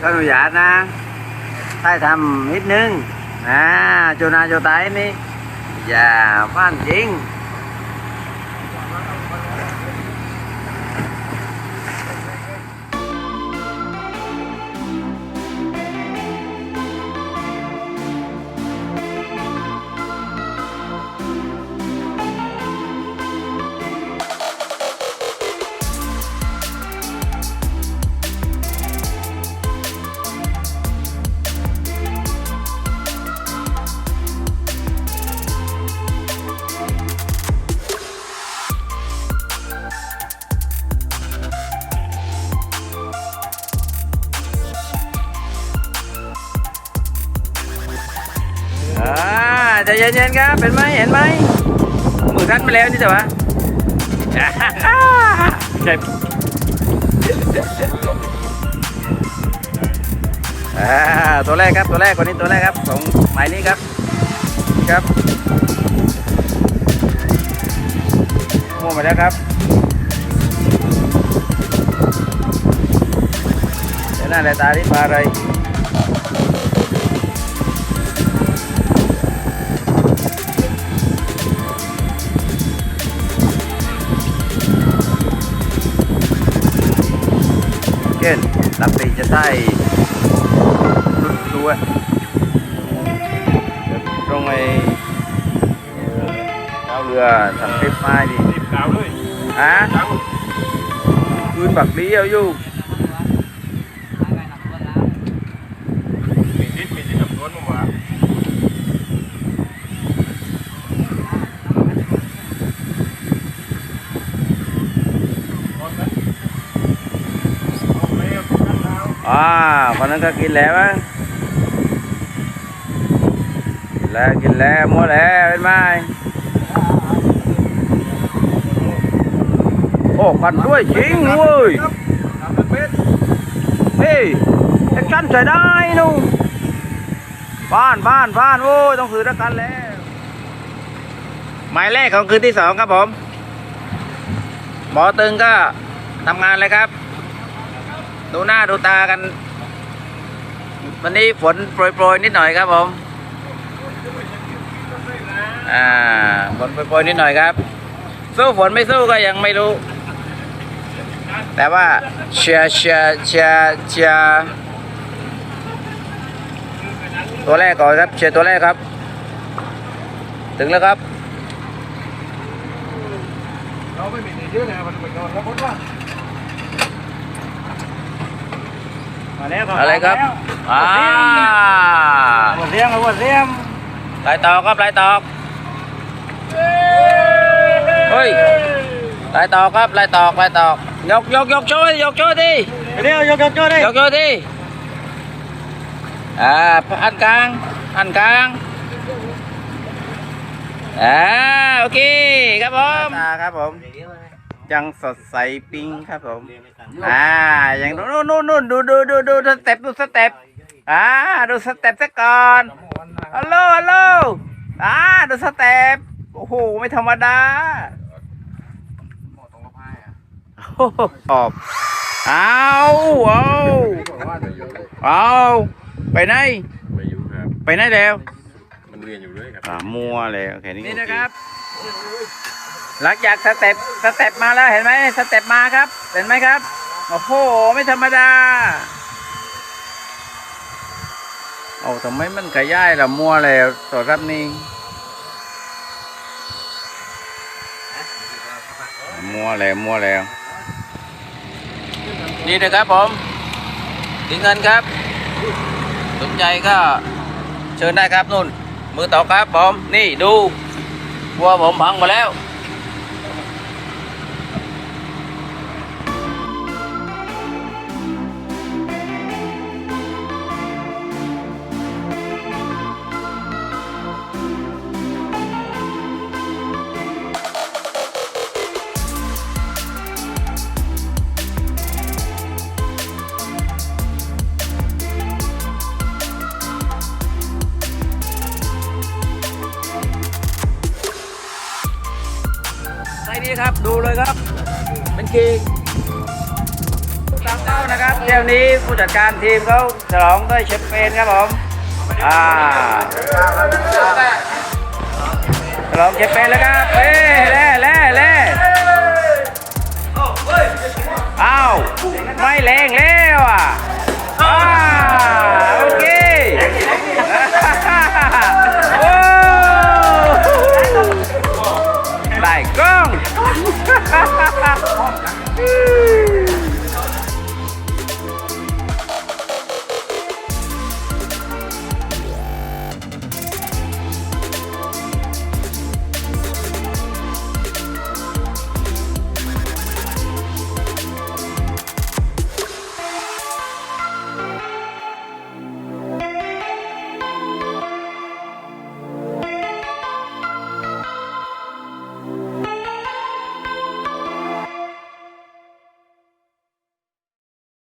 ก็อนุญาตนะใต้ทำนิดนึงอ่าโจนาโจไตนี่อย่าฟันจริง ใจเย็นๆครับเห็นไหมเห็นไหมมือทันไปแล้วนี่แต่ว่าใช่อ่าตัวแรกครับตัวแรกคนนี้ตัวแรกครับของหมายนี้ครับครับมั่วมาแล้วครับเดี๋ยวหน้าเลยตาที่ปลาอะไร เก่นลำปีจะได้รุดรั้วเดี๋ยวตรงไอ้เอาเรือทำเต็มไม้ดิ รีบกล่าวเลย ฮะ จัง คืนบักเลี้ยวอยู่ มีนิดมีนิดกับสวนผมว่าเอาไหมเอาไหมเอาข้างเท้า อ่าคนนั้นก็กินแล้วมั้งกินแล้วกินแล้วหมดแล้วเป็นไหมโอ้กันด้วยจริงเว้ยเฮ้ยแอคชั่นใส่ได้นู่บ้านบ้านบ้านโอ้ยต้องซื้อด้วยกันแล้ว หมายเลขของคืนที่สองครับผม หมอตึงก็ทำงานเลยครับ ดูหน้าดูตากัน วันนี้ฝนโปรยๆนิดหน่อยครับผม อ่าฝนโปรยๆนิดหน่อยครับ สู้ฝนไม่สู้ก็ยังไม่รู้ แต่ว่าเชียร์เชียร์เชียร์เชียร์ตัวแรกก่อนครับ เชียร์ตัวแรกครับ ถึงแล้วครับเราไม่มีเยอะเลยมันไปนอนแล้วพ้นว่ามาแล้ว อะไรครับอ่าหมดเสียงหมดเสียงลายตอกครับลายตอกเฮ้ยลายตอกครับลายตอกลายตอกยกยกยกโชว์ดิยกโชว์ดิเดี๋ยวยกยกยกได้ยกโชว์ดิอ่าอันกลางอันกลางอ่าโอเคครับผมตาครับผม ยังสดใสปิ้งครับผม อ่า อย่างนู่นนู่นนู่นดูดูดูดูสเต็ปดูสเต็ปอ่า ดูสเต็ปซะก่อนฮัลโหลฮัลโหลอ่า ดูสเต็ปโอ้โห ไม่ธรรมดาโอ้โหขอบเอาเอาเอาไปไหนไม่อยู่ครับ ไปไหนแล้ว มันเรียนอยู่ด้วยครับ อ่า มัวเลยโอเคนี่นี่นะครับ หลังจากสเต็ปสเต็ปมาแล้วเห็นไหมสเต็ปมาครับ เห็นไหมครับ โอ้โห ไม่ธรรมดาโอ้ทำไมมันกระย่ายละมัวเลยตัวรับนี่มัวแล้วมัวแล้ว นี่นะครับผมถึงเงินครับสนใจก็เชิญได้ครับนุ่น มือต่อครับผม นี่ดูวัวผมพังหมาแล้ว ครับดูเลยครับ เป็นคิงตามเป้านะครับเที่ยวนี้ผู้จัดการทีมเขาฉลองด้วยแชมเปญครับผมอ่าฉลองแชมเปญแล้วครับเอ้เล่เล่เล่อ้าวไม่แรงแล้วอะ